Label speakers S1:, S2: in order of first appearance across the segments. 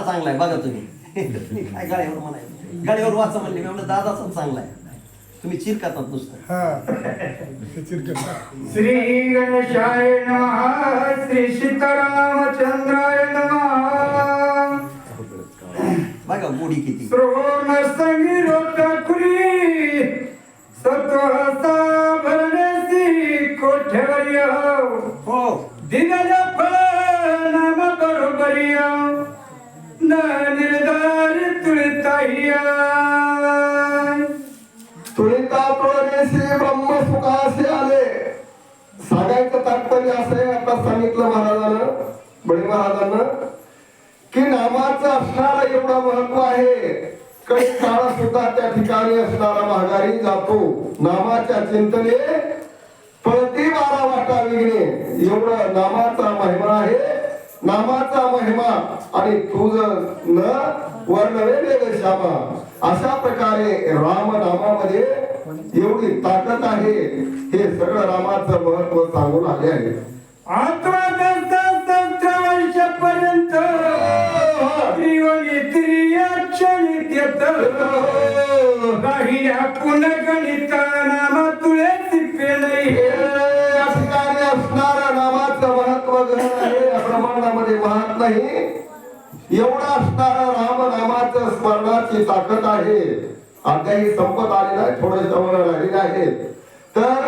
S1: दादा चांगला आहे बघा तुम्ही. काय गाड्यावर म्हणायचं? गाड्यावर वाचा म्हणले मी म्हणलं दादाच चांगला आहे तुम्ही चिरकातात नुसतं.
S2: हा.
S3: श्री गणेशाय नमः श्री सीतारामचंद्राय नमः.
S1: बघा गोडी किती.
S3: श्रवण संगिरोताकुरी सत्वहस्ता भरणसी
S1: हो.
S3: दिनाच्या
S4: ब्रह्म सुखासे आले. सांगायचं तात्पर्य असं आहे आता सांगितलं महाराजानं बळी महाराजांना की नामाचं असणारा एवढा महत्त्व आहे. काही काळ सुद्धा त्या ठिकाणी असणारा महागारी जातो. नामाच्या चिंतने पळती बारा वाटा विघणे एवढं नामाचा महिमा आहे. नामाचा महिमा. आणि तुझ न वर्णवे श्यामा अशा प्रकारे राम नामामध्ये एवढी ताकद आहे हे सगळं रामाचं महत्त्व सांगून आले आहे.
S3: आत्मा सहस्त्र वर्षापर्यंत त्रिवली त्रियाक्षणित येत काही आपण गणित नामा
S4: ठिकाणी असणारं नामाचं महत्त्व आहे वाहत नाही. एवढा असणारं राम नामाचं स्मरणाची ताकद आहे. आताही संपत आलेला आहे थोडं जवळ राहिले आहे. तर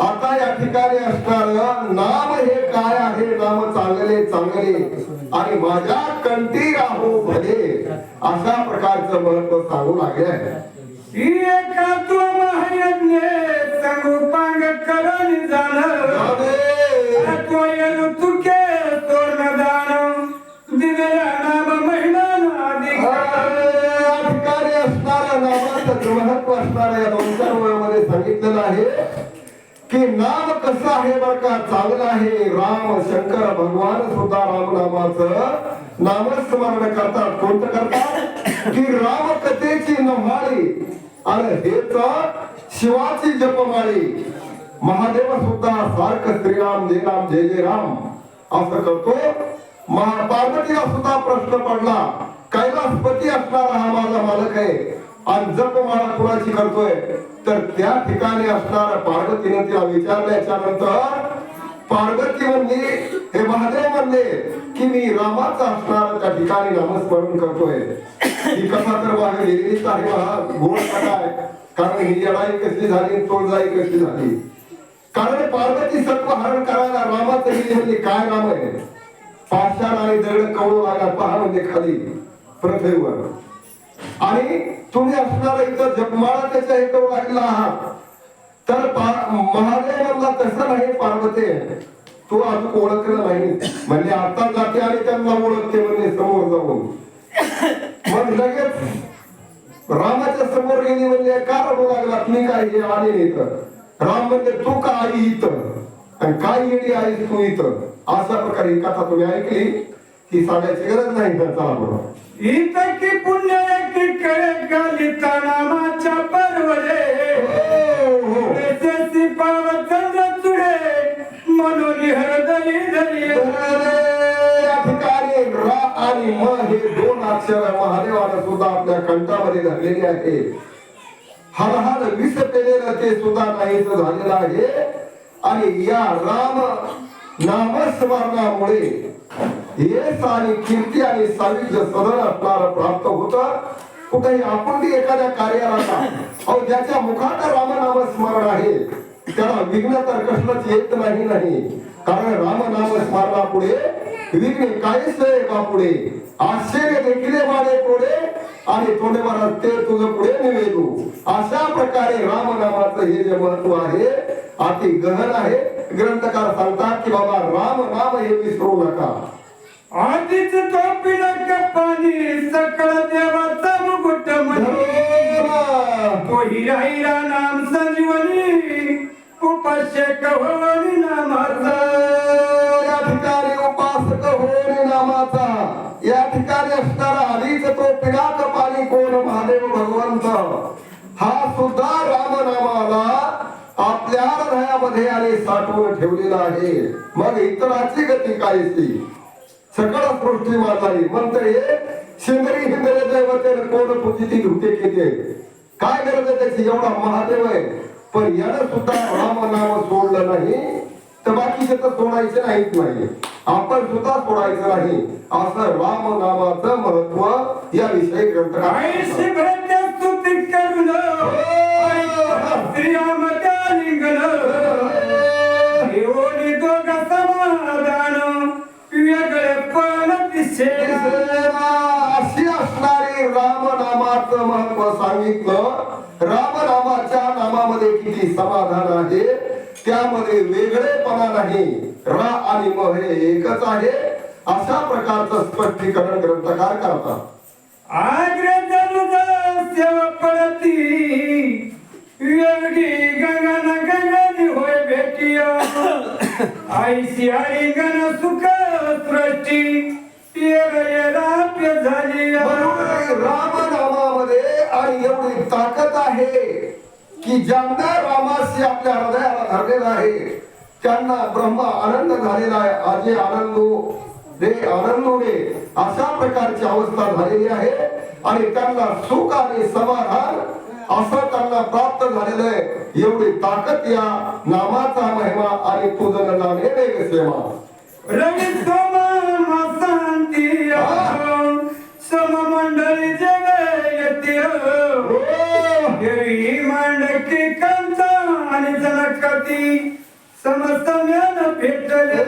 S4: आता या ठिकाणी असणार नाम हे काय आहे? नाम चांगले चांगले. आणि माझ्या कंटी राहो भले अशा प्रकारचं महत्त्व सांगू लागले आहे. महत्त्व असणाऱ्या या दोन चार वयामध्ये सांगितलेलं आहे की नाम कसं आहे बर का? चांगलं आहे. राम शंकर भगवान सुद्धा राम नामाचं नामस्मरण करतात. कोणतं करतात? की राम कथेची नव्हाळी आणि हेच शिवाची जपमाळी. महादेव सुद्धा सारखं श्रीराम जय राम जय जय राम असं करतो. महापार्वतीला सुद्धा प्रश्न पडला कैलासपती असणारा हा माझा मालक आहे. आणि जपमाळा कुणाची करतोय तर त्या ठिकाणी असणारा पार्वतीने तिला विचारल्याच्या नंतर पार्वती म्हणली हे महादेव म्हणले की मी रामाचा असणार त्या ठिकाणी नामस्मरण करतोय. ही कथा तर बाहेर लिहिलीच आहे गोड कथा आहे. कारण ही लढाई कशी झाली तोडजाई कशी झाली? कारण पार्वती सर्व हरण करायला रामाचं ही म्हणजे काय नाम आहे? पाषाण आणि दगड कवळू आला पहा म्हणजे खाली पृथ्वीवर आणि तुम्ही असणारा इथं जपमाळा त्याच्या इथं लागला आहात. तर पा- तसं नाही पार्वते. तू अजून ओळखलं नाही. म्हणजे आता जाते आणि त्यांना ओळखते म्हणजे समोर जाऊन. मग लगेच रामाच्या समोर गेली म्हणजे का रडू लागला मी काय हे आले इथं. राम म्हणजे तू का आई इथं? आणि काय येडी आई तू इथं? अशा प्रकारे कथा तुम्ही ऐकली की सांगायची गरज नाही तर चला बरोबर
S3: इतकी पुण्य की कळे नामाच्या परवले पावत चुडे म्हणून हरदली धरी.
S4: ठिकाणी र आणि म हे दोन अक्षर महादेवाला सुद्धा आपल्या कंठामध्ये धरलेली आहे. हर हर विष पेलेलं ते सुद्धा नाहीच झालेलं आहे. आणि या राम नामस्मरणामुळे यश आणि कीर्ती आणि सावित्र्य सदन आपल्याला प्राप्त होतं. कुठेही आपण एखाद्या कार्याला अहो ज्याच्या मुखात रामनाम स्मरण आहे त्याला विघ्न तर कसलंच येत नाही नाही. कारण रामनाम स्मरणा पुढे विघ्न काहीच नाही बापुढे आश्चर्य देखील वाढे पुढे. आणि तोंडेवर ते तुझं पुढे निवेदू. अशा प्रकारे रामनामाचं हे जे महत्त्व आहे अति गहन आहे. ग्रंथकार सांगतात की बाबा राम नाम हे विसरू नका.
S3: आधीच तो पिलक पाणी सकळ देव हिरा हिरा नाम संजीवनी उपास्यक होनी नामाचा.
S4: या ठिकाणी उपासक होणे नामाचा. या ठिकाणी असणारा आधीच तो पिडाक पाणी कोण महादेव भगवंत? हा सुद्धा रामनामाला आपल्या हृदयामध्ये आणि साठवून ठेवलेला आहे. मग इतराची गती काय ती सकळ सृष्टी माताई म्हणते शिंदरी हिंदरे दैवते कोण पूजिती धुते केते? काय गरज आहे त्याची? एवढा महादेव आहे. पण यानं सुद्धा राम नाम सोडलं नाही. तर बाकीचे तर सोडायचे नाहीत नाही आपण सुद्धा सोडायचं नाही. असं राम नामाचं महत्त्व या विषयी ग्रंथकार महत्त्व सांगितलं रामनामाच्या नामामध्ये किती समाधान आहे त्यामध्ये वेगळेपणा नाही. रा आणि म हे एकच आहे. अशा प्रकारचं स्पष्टीकरण ग्रंथकार करतात.
S3: आग्रे सेवा पडती. वेगळी गगन गगन होय भेटी आईशी आई गण सुख सृष्टी. येर येराप्य झाली
S4: बरोबर आहे. रामनामामध्ये आणि एवढी ताकद आहे की ज्यांना रामाशी आपल्या हृदयाला धरलेला आहे त्यांना ब्रह्म आनंद झालेला आहे. आजे आनंदो दे आनंदो रे. अशा प्रकारची अवस्था झालेली आहे आणि त्यांना सुख आणि समाधान असं त्यांना प्राप्त झालेलं आहे. एवढी ताकद या नामाचा महिमा आणि पूजन नामे वेग सेवा
S3: रवी देवी मांडकी कंच आणि जनकती समसम्यान भेटले.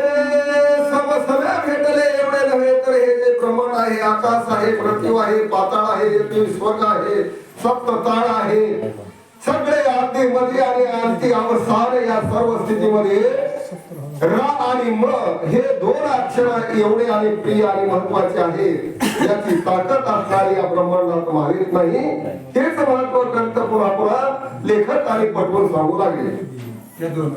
S4: समसम्या भेटले. एवढे नव्हे तर हे जे ब्रह्मांड आहे आकाश आहे पृथ्वी आहे पाताळ आहे पृथ्वी स्वर्ग आहे सप्त ताळ आहे. सगळे आधी मध्ये आणि अंती अवसार या सर्व स्थितीमध्ये रा आणि म हे दोन अक्षर एवढे आणि प्रिय आणि महत्त्वाचे आहे याची ताकद असणारी या ब्रह्मांडात माहीत नाही. हेच महत्त्व ग्रंथ पुन्हा पुन्हा लेखक आणि पटवून सांगू लागले.
S3: या दोन